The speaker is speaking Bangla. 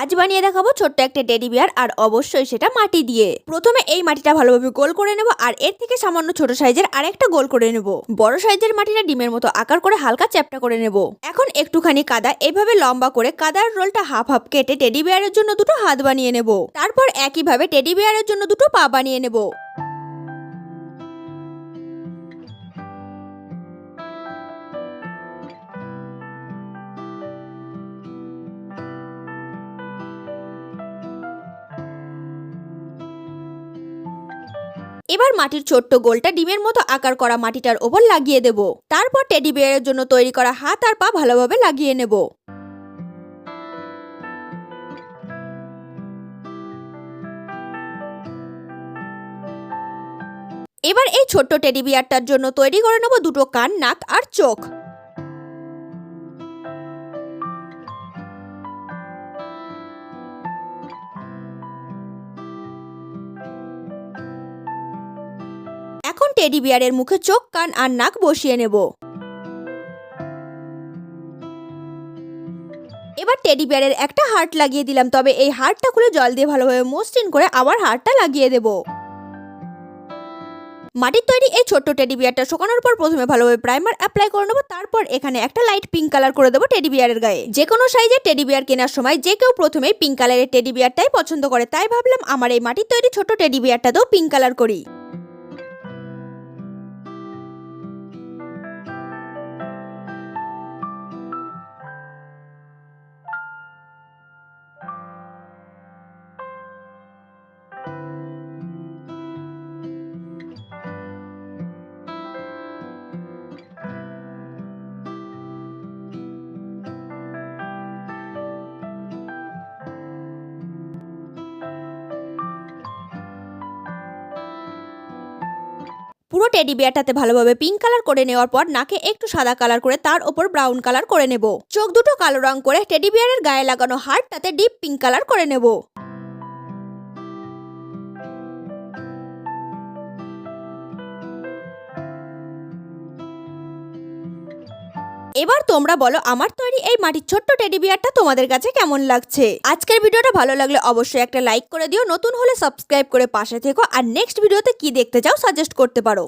আজ বানিয়ে দেখাবো ছোট্ট একটা টেডি বিয়ার আর অবশ্যই সেটা মাটি দিয়ে। প্রথমে এই মাটিটা ভালোভাবে গোল করে নেব আর এর থেকে সামান্য ছোট সাইজের আরেকটা গোল করে নেব। বড় সাইজের মাটিটা ডিমের মতো আকার করে হালকা চ্যাপটা করে নেব। এখন একটুখানি কাদা, এভাবে লম্বা করে কাদার রোলটা হাফ হাফ কেটে টেডি বিয়ারের জন্য দুটো হাত বানিয়ে নেব। তারপর একইভাবে টেডি বিয়ারের জন্য দুটো পা বানিয়ে নেব। এবার মাটির ছোট্ট গোলটা ডিমের মতো আকার করা মাটিটার ওপর লাগিয়ে দেব। তারপর টেডি বিয়ারের জন্য তৈরি করা হাত আর পা ভালোভাবে লাগিয়ে নেব। এবার এই ছোট্ট টেডি বিয়ারটার জন্য তৈরি করে নেব দুটো কান, নাক আর চোখ। টেডি বিয়ারের মুখে চোখ, কান আর নাক বসিয়ে নেব। এবার টেডি বিয়ারের একটা হার্ট লাগিয়ে দিলাম, তবে এই হার্টটা খুলে জল দিয়ে ভালোভাবে মসৃণ করে আবার হার্টটা লাগিয়ে দেব। মাটির তৈরি এই ছোট্ট টেডি বিয়ারটা শুকানোর পর প্রথমে ভালোভাবে প্রাইমার অ্যাপ্লাই করে নেব, তারপর এখানে একটা লাইট পিঙ্ক কালার করে দেবো টেডি বিয়ারের গায়ে। যে কোনো সাইজের টেডি বিয়ার কেনার সময় যে কেউ প্রথমে পিঙ্ক কালারের টেডি বিয়ারটাই পছন্দ করে, তাই ভাবলাম আমার এই মাটির তৈরি ছোট্ট টেডি বিয়ারটাতেও পিঙ্ক কালার করি। পুরো টেডি বিয়ারটাতে ভালোভাবে পিঙ্ক কালার করে নেওয়ার পর নাকে একটু সাদা কালার করে তার ওপর ব্রাউন কালার করে নেব। চোখ দুটো কালো রং করে টেডি বিয়ারের গায়ে লাগানো হার্টটাতে ডিপ পিঙ্ক কালার করে নেব। এবার তোমরা বলো, আমার তৈরি এই মাটির ছোট্ট টেডি বিয়ারটা তোমাদের কাছে কেমন লাগছে? আজকের ভিডিওটা ভালো লাগলে অবশ্যই একটা লাইক করে দিও, নতুন হলে সাবস্ক্রাইব করে পাশে থেকো, আর নেক্সট ভিডিওতে কি দেখতে চাও সাজেস্ট করতে পারো।